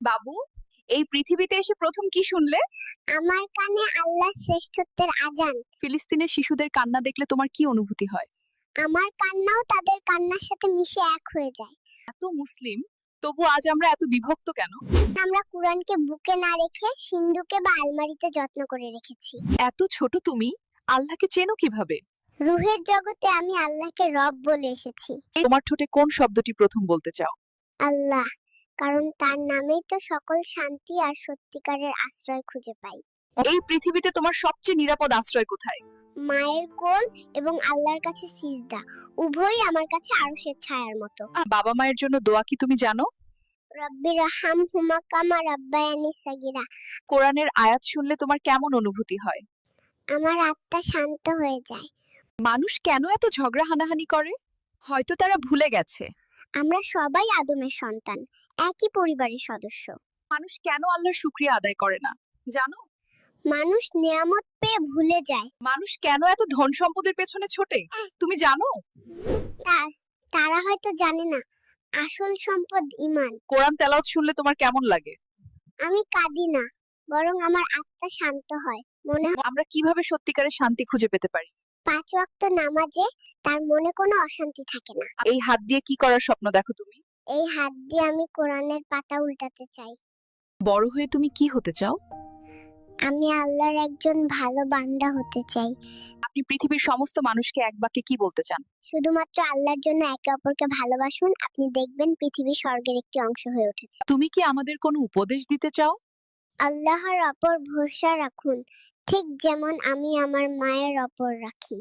বাবু এই পৃথিবীতে এসে প্রথম কি শুনলে? আমার কানে আল্লাহ শ্রেষ্ঠত্বের আজান। ফিলিস্তিনের শিশুদের কান্না দেখলে তোমার কি অনুভূতি হয়? আমার কান্নাও তাদের কান্নার সাথে মিশে এক হয়ে যায়। এত মুসলিম তবু আজ আমরা এত বিভক্ত কেন? আমরা কোরআনকে বুকে না রেখে সিন্ধুকে বা আলমারিতে যত্ন করে রেখেছি। এত ছোট তুমি আল্লাহকে চেনো কীভাবে? রুহের জগতে আমি আল্লাহকে রব বলে এসেছি। তোমার ঠোঁটে কোন শব্দটি প্রথম বলতে চাও? আল্লাহ। কারণ তার নামেই তো সকল শান্তি আর সত্যিকারের আশ্রয় খুঁজে পাই। এই পৃথিবীতে তোমার সবচেয়ে নিরাপদ আশ্রয় কোথায়? মায়ের কোল এবং আল্লাহর কাছে সিজদা উভয়ই আমার কাছে আরশের ছায়ার মতো। বাবা মায়ের জন্য দোয়া কি তুমি জানো? রব্বি রাহাম হুমা কামা রাব্বায়ানি সাগিরা। কোরআনের আয়াত শুনলে তোমার কেমন অনুভূতি হয়? আমার আত্মা শান্ত হয়ে যায়। মানুষ কেন এত ঝগড়া হানাহানি করে? হয়তো তারা ভুলে গেছে। আমরা সবাই আদমের সন্তান একই পরিবারের সদস্য। মানুষ কেন আল্লাহর শুক্রিয়া আদায় করে না জানো? মানুষ নিয়ামত পেয়ে ভুলে যায়। মানুষ কেন এত ধন সম্পদের পেছনে ছোটে তুমি জানো? তারা হয়তো জানে না আসল সম্পদ ইমান কোরআন তেলাওয়াত শুনলে তোমার কেমন লাগে? আমি কাঁদি না বরং আমার আত্মা শান্ত হয় মনে হয় আমরা কীভাবে সত্যিকারের শান্তি খুঁজে পেতে পারি? পাঁচ ওয়াক্ত নামাজে তার মনে কোনো অশান্তি থাকে না। এই হাত দিয়ে কি করার স্বপ্ন দেখো তুমি? এই হাত দিয়ে আমি কোরআনের পাতা উল্টাতে চাই। বড় হয়ে তুমি কি হতে চাও? আমি আল্লাহর একজন ভালো বান্দা হতে চাই। আপনি পৃথিবীর সমস্ত মানুষকে এক বাক্যে কি বলতে চান? শুধুমাত্র আল্লাহর জন্য একে অপরকে ভালোবাসুন আপনি দেখবেন পৃথিবী স্বর্গের একটি অংশ হয়ে উঠেছে। তুমি কি আমাদের কোনো উপদেশ দিতে চাও? আল্লাহর অপর ভরসা রাখুন ঠিক যেমন আমি আমার মায়ের অপর রাখি।